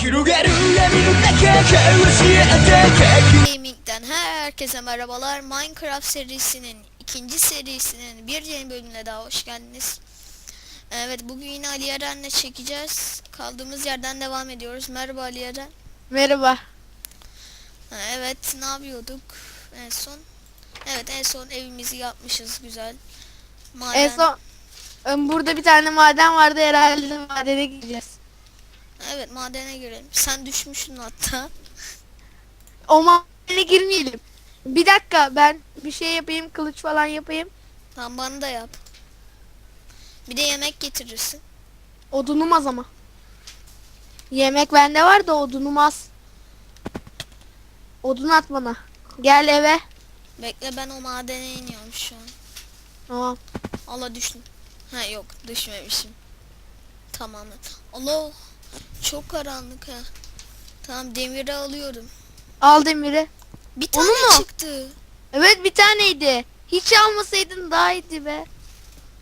広がる闇の中交わし合った Gaming'den herkese merhabalar. Minecraft serisinin ikinci serisinin bir yeni bölümüne daha hoş geldiniz. Evet bugün yine Ali Eren'le çekeceğiz. Kaldığımız yerden devam ediyoruz. Merhaba Ali Eren. Merhaba. Ha, Evet ne yapıyorduk en son? Evet en son evimizi yapmışız güzel. Maden. En son Em, burada bir tane maden vardı herhalde madene gideceğiz. Evet madene girelim. Sen düşmüşsün hatta. O madene girmeyelim. Bir dakika ben bir şey yapayım kılıç falan yapayım. Tamam bana da yap. Bir de yemek getirirsin. Odunum az ama. Yemek bende var da odunum az. Odun at bana. Gel eve. Bekle ben o madene iniyorum şu an. Tamam. Allah düştüm. Ha yok düşmemişim. Tamamen. Allah çok karanlık ha. Tamam demiri alıyorum. Al demiri. Bir Onu tane mu? çıktı. Evet bir taneydi. Hiç almasaydın daha iyiydi be.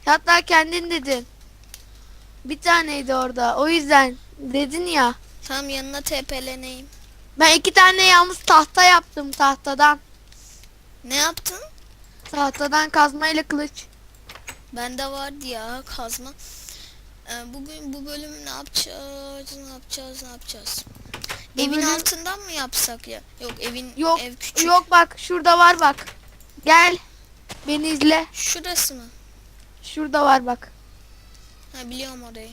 Hatta kendin dedin. Bir taneydi orada. O yüzden dedin ya. Tam yanına TP'leneyim. Ben iki tane yalnız tahta yaptım tahtadan. Ne yaptın? Tahtadan kazmayla kılıç. Bende vardı ya kazma. Ee, bugün bu bölüm ne yapacağız? Ne yapacağız? Ne yapacağız? Bu Evin bölüm- altından mı yapsak ya? Yok evin Yok ev küçük. yok bak şurada var bak. Gel. Beni izle. Şurası mı? Şurada var bak. Ha biliyorum orayı.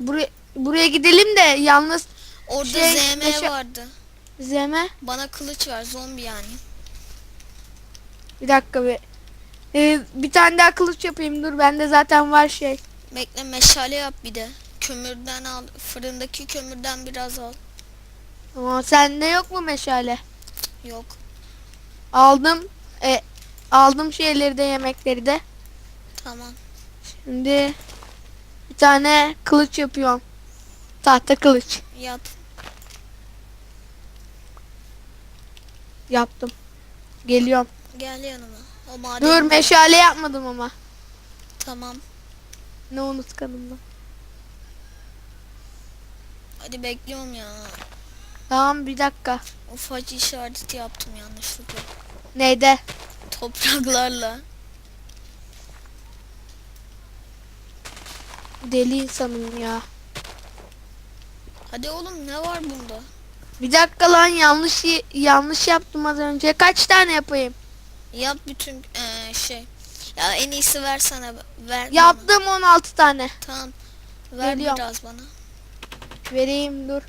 Buraya buraya gidelim de yalnız Orada Şey, ZM meşa- vardı. Zeme. Bana kılıç ver zombi yani. Bir dakika bir. Ee, bir tane daha kılıç yapayım dur bende zaten var şey. Bekle meşale yap bir de. Kömürden al. Fırındaki kömürden biraz al. Ama sende yok mu meşale? Yok. Aldım. E, aldım şeyleri de yemekleri de. Tamam. Şimdi bir tane kılıç yapıyorum. Tahta kılıç Yap. yaptım. Geliyorum. Gel yanıma. O. Dur meşale yapmadım ama. Tamam. Ne unutkanım. Hadi bekliyorum ya. Tamam bir dakika. Ufak işareti yaptım yanlışlıkla. Neyde? Topraklarla. Deli insanım ya. Hadi oğlum ne var bunda? Bir dakika lan yanlış yanlış yaptım az önce. Kaç tane yapayım? Yap bütün eee, şey. Ya en iyisi ver sana. Ver bana. Yaptım 16 tane. Tamam. Ver Geliyorum. biraz bana. Vereyim dur.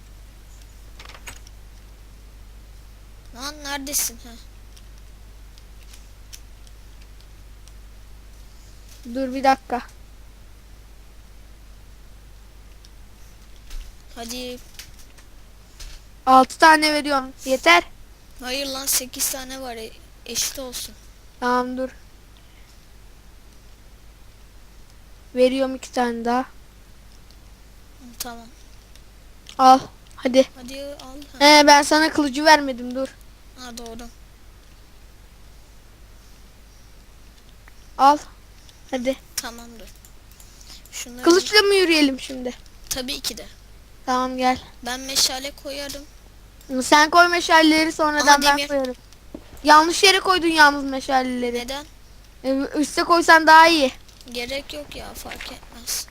Lan neredesin? ha? Dur bir dakika. Hadi. 6 tane veriyorum. Yeter. Hayır lan 8 tane var. e- Eşit olsun. Tamam dur. Veriyorum iki tane daha. Tamam. Al. Hadi. Hadi al. Ha, He ben sana kılıcı vermedim dur. ha doğru. Al. Hadi. Tamamdır. Şunları Kılıçla mı yürüyelim şimdi? tabii ki de. Tamam gel. Ben meşale koyarım. Sen koy meşaleleri sonradan Aha, ben koyarım. Yanlış yere koydun yalnız meşaleleri. Neden? Ee, Üste koysan daha iyi. Gerek yok ya fark etmez.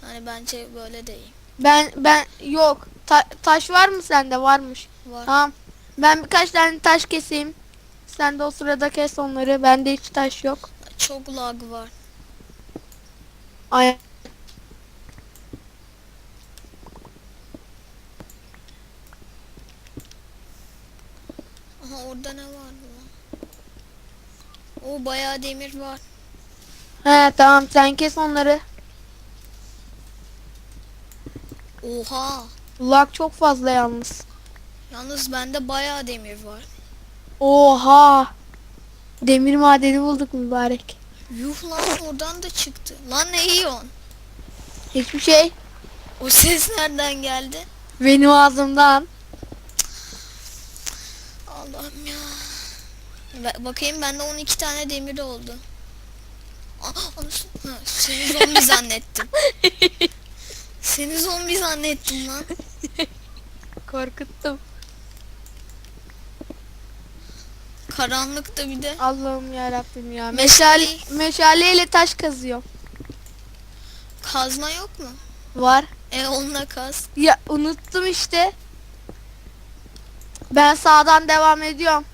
Hani bence böyle de iyi. Ben ben yok. Ta- taş var mı sende? Varmış. Var. Tamam. Ben birkaç tane taş keseyim. Sen de o sırada kes onları. Bende hiç taş yok. Çok lag var. Ay Aha orada ne var lan? O bayağı demir var. He tamam sen kes onları. Oha. Lag çok fazla yalnız. Yalnız bende bayağı demir var. Oha. Demir madeni bulduk mübarek. Yuh lan oradan da çıktı. Lan ne yiyorsun? Hiçbir şey O ses nereden geldi? benim ağzımdan. Allah'ım ya. Ba- bakayım bende 12 tane demir oldu. Aa, onu, ha, seni zombi zannettim. Seni zombi zannettim lan. Korkuttum. Karanlıkta bir de. Allah'ım ya Rabbim ya. Meşale- Meşale meşaleyle taş kazıyor. Kazma yok mu? Var. E onunla kaz. Ya unuttum işte. Ben sağdan devam ediyorum.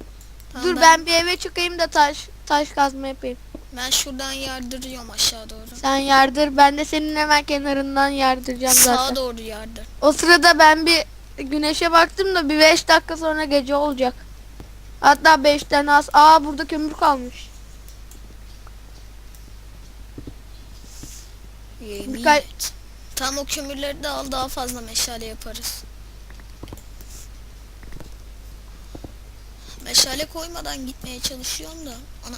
Tamam, Dur ben... bir eve çıkayım da taş taş kazma yapayım. Ben şuradan yardırıyorum aşağı doğru. Sen yardır ben de senin hemen kenarından yardıracağım Sağa zaten. doğru yardır. O sırada ben bir güneşe baktım da bir 5 dakika sonra gece olacak. Hatta 5'ten az. Aa burada kömür kalmış. Yemin Birkaç-. Tam o kömürleri de al daha fazla meşale yaparız. Meşale koymadan gitmeye çalışıyorum da. Ana.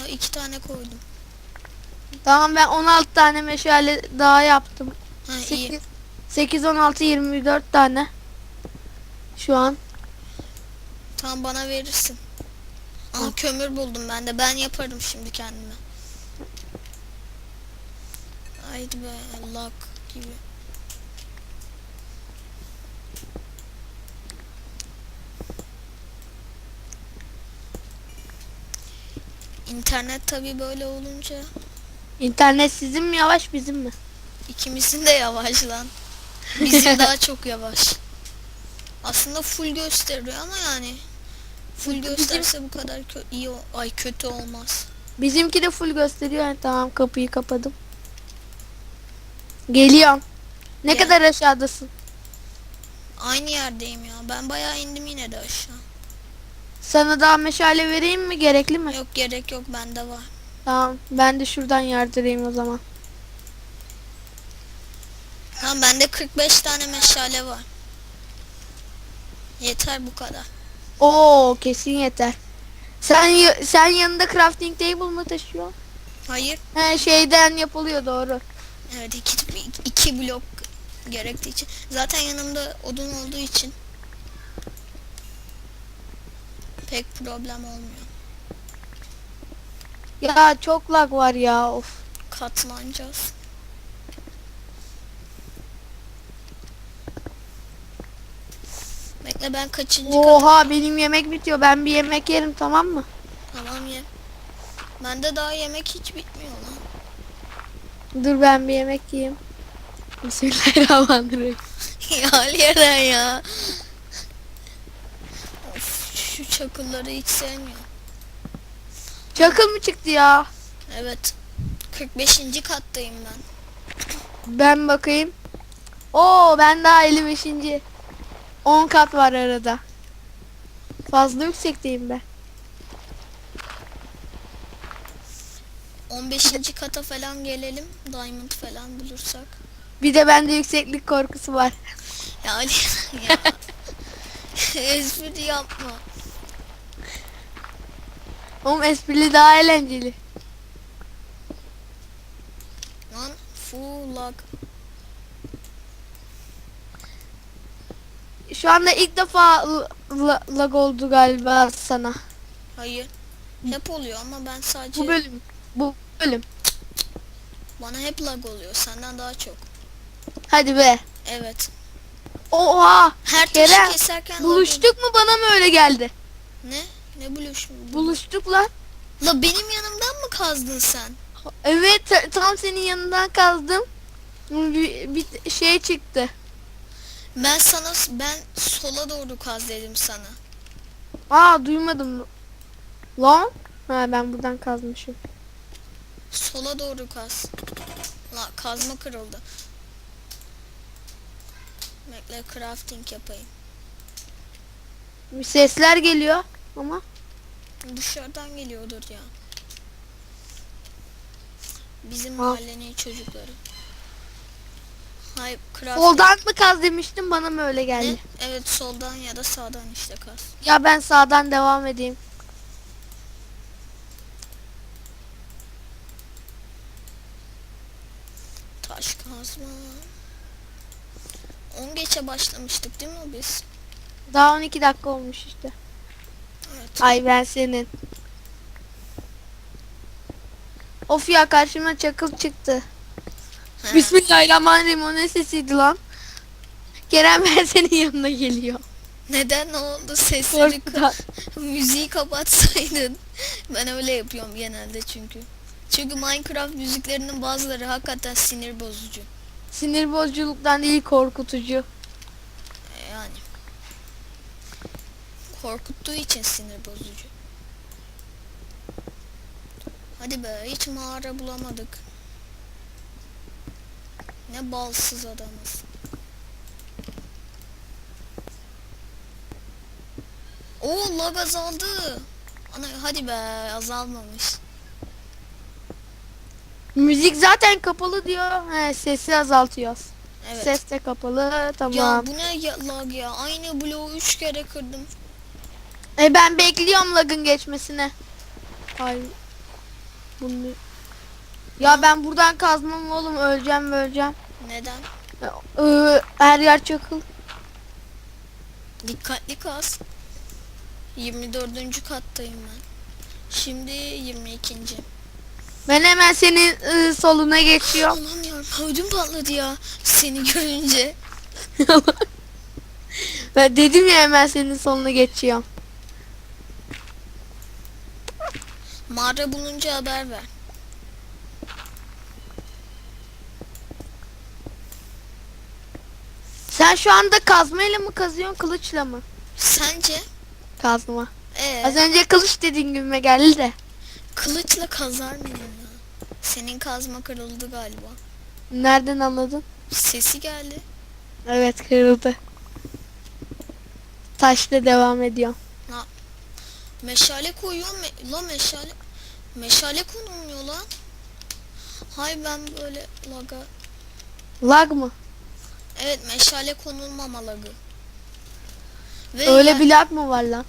Ha, iki tane koydum. Tamam ben 16 tane meşale daha yaptım. Ha iyi. 8 8 16 24 tane. Şu an. Tamam bana verirsin. Aha kömür buldum ben de. Ben yaparım şimdi kendime. Haydi be lag gibi. İnternet tabi böyle olunca İnternet sizin mi yavaş bizim mi? ikimizin de yavaş lan. Bizim daha çok yavaş. Aslında full gösteriyor ama yani full Bizim- gösterse bu kadar kö- iyi o- ay kötü olmaz. Bizimki de full gösteriyor. Yani tamam kapıyı kapadım. Geliyorum. Ne Gel. kadar aşağıdasın? Aynı yerdeyim ya. Ben bayağı indim yine de aşağı. Sana daha meşale vereyim mi? Gerekli mi? Yok gerek yok bende var. Tamam. Ben de şuradan yardırayım o zaman. Tamam bende 45 tane meşale var. Yeter bu kadar. Oo kesin yeter. Sen sen yanında crafting table mı taşıyorsun? Hayır. He şeyden yapılıyor doğru. Evet iki, iki blok gerektiği için. Zaten yanımda odun olduğu için pek problem olmuyor. Ya çok lag var ya of. Katlanacağız. Bekle ben kaçıncı? Oha benim yemek bitiyor. Ben bir yemek yerim tamam mı? Tamam ye. Bende daha yemek hiç bitmiyor lan. Dur ben bir yemek yiyeyim. Bismillahirrahmanirrahim. ya yerden ya. Çakılları hiç sevmiyorum. Çakıl mı çıktı ya? Evet. 45. kattayım ben. Ben bakayım. Oo ben daha 55. 10 kat var arada. Fazla yüksekteyim ben. 15. kata falan gelelim. Diamond falan bulursak. Bir de bende yükseklik korkusu var. Ya Ali ya. Espri yapma. Oğlum esprili daha eğlenceli. Lan full lag. Şu anda ilk defa la- lag oldu galiba sana. Hayır. Hep oluyor ama ben sadece Bu bölüm. Bu bölüm. bana hep lag oluyor. Senden daha çok. Hadi be. Evet. Oha. Her taşı keserken Buluştuk mu bana mı öyle geldi? Ne? Ne buluşma? Buluştuk lan. La benim yanımdan mı kazdın sen? Evet ta- tam senin yanından kazdım. Bir, bir şey çıktı. Ben sana ben sola doğru kaz dedim sana. Aa duymadım. Lan. Ha ben buradan kazmışım. Sola doğru kaz. La kazma kırıldı. Bekle crafting yapayım. Bir sesler geliyor ama. Dışarıdan geliyordur ya. Bizim Ha. mahallenin çocukları. Hayır crafting. Soldan mı kaz demiştim bana mı öyle geldi? Ne? Evet soldan ya da sağdan işte kaz. Ya ben sağdan devam edeyim. Taş kazma. 10 geçe başlamıştık değil mi biz? Daha 12 dakika olmuş işte. Ay ben senin. Of ya karşıma çakıl çıktı. Bismillahirrahmanirrahim o ne sesiydi lan? Kerem ben senin yanına geliyor. Neden ne oldu sesleri ka- müziği kapatsaydın. Ben öyle yapıyorum genelde çünkü. Çünkü Minecraft müziklerinin bazıları hakikaten sinir bozucu. Sinir bozuculuktan değil korkutucu. E, Yani. Korkuttuğu için sinir bozucu. Hadi be hiç mağara bulamadık. Ne balsız adamız. Oo lag azaldı. Ana hadi be azalmamış. Müzik zaten kapalı diyor. He sesi azaltıyoruz. Evet. Ses de kapalı tamam. Ya bu ne ya, lag ya? Aynı bloğu 3 kere kırdım. E ben bekliyorum lagın geçmesine. Ay. Bunu... Ya ben buradan kazmam oğlum öleceğim öleceğim. Neden? Ee, her yer çakıl. Dikkatli kaz. 24. kattayım ben. Şimdi 22. Ben hemen senin ıı, soluna geçiyorum. Allah'ım ya ödüm patladı ya seni görünce. ben dedim ya hemen senin soluna geçiyorum. Mağara bulunca haber ver. Sen şu anda kazmayla mı kazıyorsun kılıçla mı? Sence? Kazma. Ee, Az önce kılıç dediğin gibime geldi de. kılıçla kazar mıyım ya? Senin kazma kırıldı galiba. Nereden anladın? Sesi geldi. Evet kırıldı. Taşla devam ediyor. Meşale koyuyor me la meşale. Meşale konulmuyor lan. Hay ben böyle laga. Lag mı? Evet meşale konulmama lagı. Ve Öyle yer- bir lag mı var lan?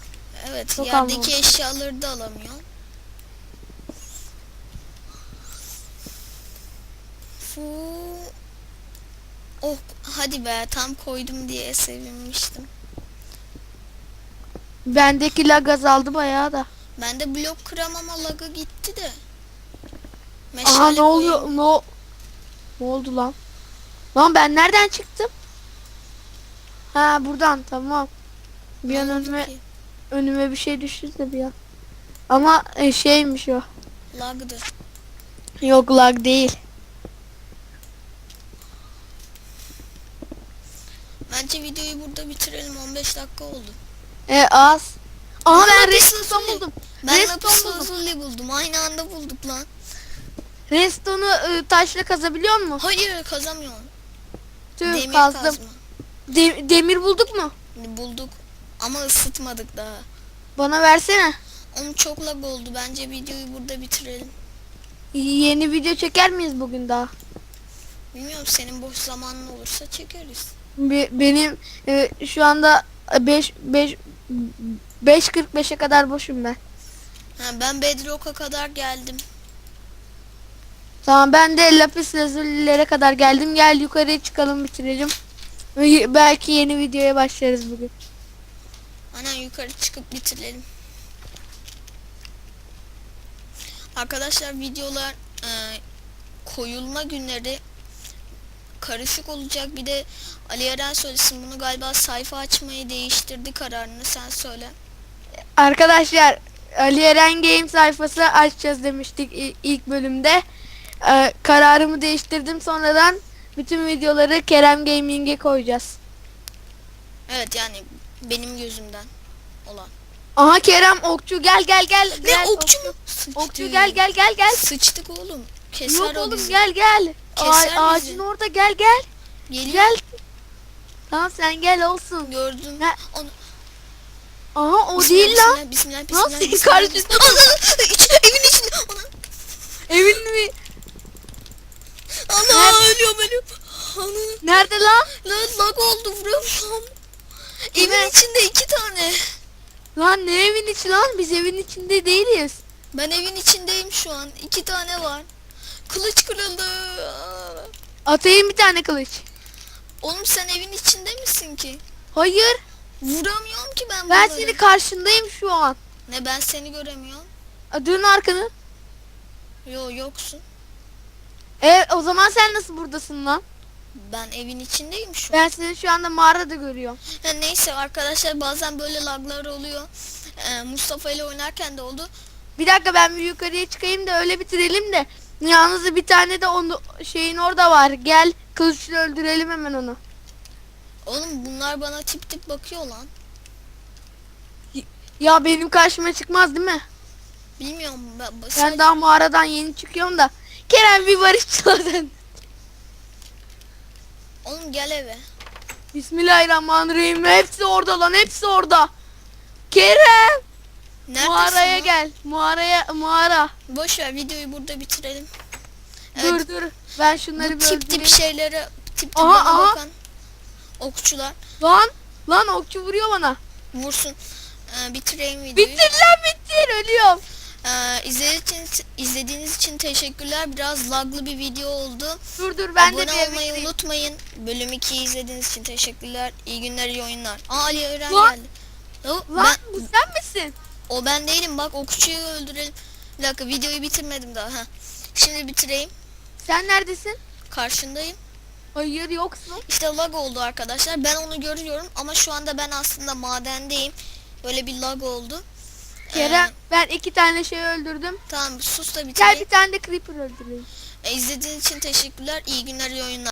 Evet Çok yerdeki anlamadım. eşyaları da alamıyor. Fu Oh hadi be tam koydum diye sevinmiştim. Bendeki lag azaldı bayağı da. Bende blok kıramama lagı gitti de. Aha ne oluyor? koyayım. Ne, o- ne oldu lan? Lan ben nereden çıktım? Ha buradan tamam. Bir an önüme, ki? önüme bir şey düştü de bir an. Ama e, şeymiş o. Lagdı. Yok lag değil. Bence videoyu burada bitirelim 15 dakika oldu. E az. Aha ben redstone lazuli. buldum. Ben Redstone buldum. buldum. Aynı anda bulduk lan. Redstone'u e, taşla kazabiliyor mu? Hayır kazamıyorum. Tüh Demir kazdım. kazma. De- demir bulduk mu? Bulduk. Ama ısıtmadık daha. Bana versene. Onun çok lag oldu. Bence videoyu burada bitirelim. Yeni video çeker miyiz bugün daha? Bilmiyorum senin boş zamanın olursa çekeriz. Be- benim e, şu anda 5 5 5.45'e kadar boşum ben. Ha, ben Bedrock'a kadar geldim. Tamam ben de lapis lazulilere kadar geldim. Gel yukarıya çıkalım bitirelim. Belki yeni videoya başlarız bugün. Aynen yukarı çıkıp bitirelim. Arkadaşlar videolar e, koyulma günleri karışık olacak. Bir de Ali Eren söylesin bunu galiba sayfa açmayı değiştirdi kararını sen söyle. Arkadaşlar Ali Eren Game sayfası açacağız demiştik ilk bölümde. Ee, kararımı değiştirdim sonradan bütün videoları Kerem Gaming'e koyacağız. Evet yani benim gözümden olan. Aha Kerem okçu gel gel gel. Ne gel, okçu mu? Sıçtı. Okçu gel gel gel gel. Sıçtık oğlum. Keser Yok oğlum bizi. gel gel. Keser bizi. ağacın orada gel gel. Geliyor. Gel. Tamam sen gel olsun. Gördüm. Ne? Onu, Aha o Bismillah, değil lan. Bismillah, bismillah, Nasıl bismillah, bismillah. İç, evin içinde. Ana, Evin mi? ana Nerede? ölüyorum ölüyorum. Ana, Nerede lan? lan lag oldu vuramıyorum. Evin Evet. içinde iki tane. Lan ne evin içi lan? Biz evin içinde değiliz. Ben evin içindeyim şu an. İki tane var. Kılıç kırıldı. Atayım bir tane kılıç. Oğlum sen evin içinde misin ki? Hayır. Vuramıyorum ki ben Ben bunları. seni karşındayım şu an. Ne ben seni göremiyorum. Aa, Dön arkanı. Yo yoksun. E o zaman sen nasıl buradasın lan? Ben evin içindeyim şu an. Ben seni şu anda mağarada görüyorum. Ha, neyse arkadaşlar bazen böyle laglar oluyor. Ee, Mustafa ile oynarken de oldu. Bir dakika ben bir yukarıya çıkayım da öyle bitirelim de. Yalnız bir tane de onu şeyin orada var. Gel kılıçla öldürelim hemen onu. Oğlum bunlar bana tip tip bakıyor lan. Ya benim karşıma çıkmaz değil mi? Bilmiyorum. Ben, ben daha mağaradan yeni çıkıyorum da. Kerem bir barış çaldın. Oğlum gel eve. Bismillahirrahmanirrahim. Hepsi orada lan hepsi orada. Kerem Neredesin mağaraya lan? gel. Mağaraya mağara. Boş ver videoyu burada bitirelim. Dur dur. Ben şunları Bu bir tip tip şeylere tip tip Aha, bana aha. bakan okçular Lan lan okçu vuruyor bana. vursun. Ee, bitireyim videoyu. Bitir lan bitir ölüyorum. Ee, izlediğiniz için, izlediğiniz için teşekkürler. Biraz laglı bir video oldu. Dur dur ben de Abone bir olmayı gireyim. unutmayın. Bölüm 2'yi izlediğiniz için teşekkürler. İyi günler, iyi oyunlar. Aa Ali Ören Lan. geldi. Lan ben, bu sen misin? O ben değilim bak okçuyu öldürelim. Bir dakika videoyu bitirmedim daha. Heh. Şimdi bitireyim. Sen neredesin? Karşındayım. Hayır yoksun. İşte lag oldu arkadaşlar. Ben onu görüyorum ama şu anda ben aslında madendeyim. Böyle bir lag oldu. Kerem Ee, ben iki tane şey öldürdüm. tamam sus da Gel bitireyim. bir tane de creeper öldüreyim. Ee, izlediğiniz için teşekkürler. İyi günler, iyi oyunlar.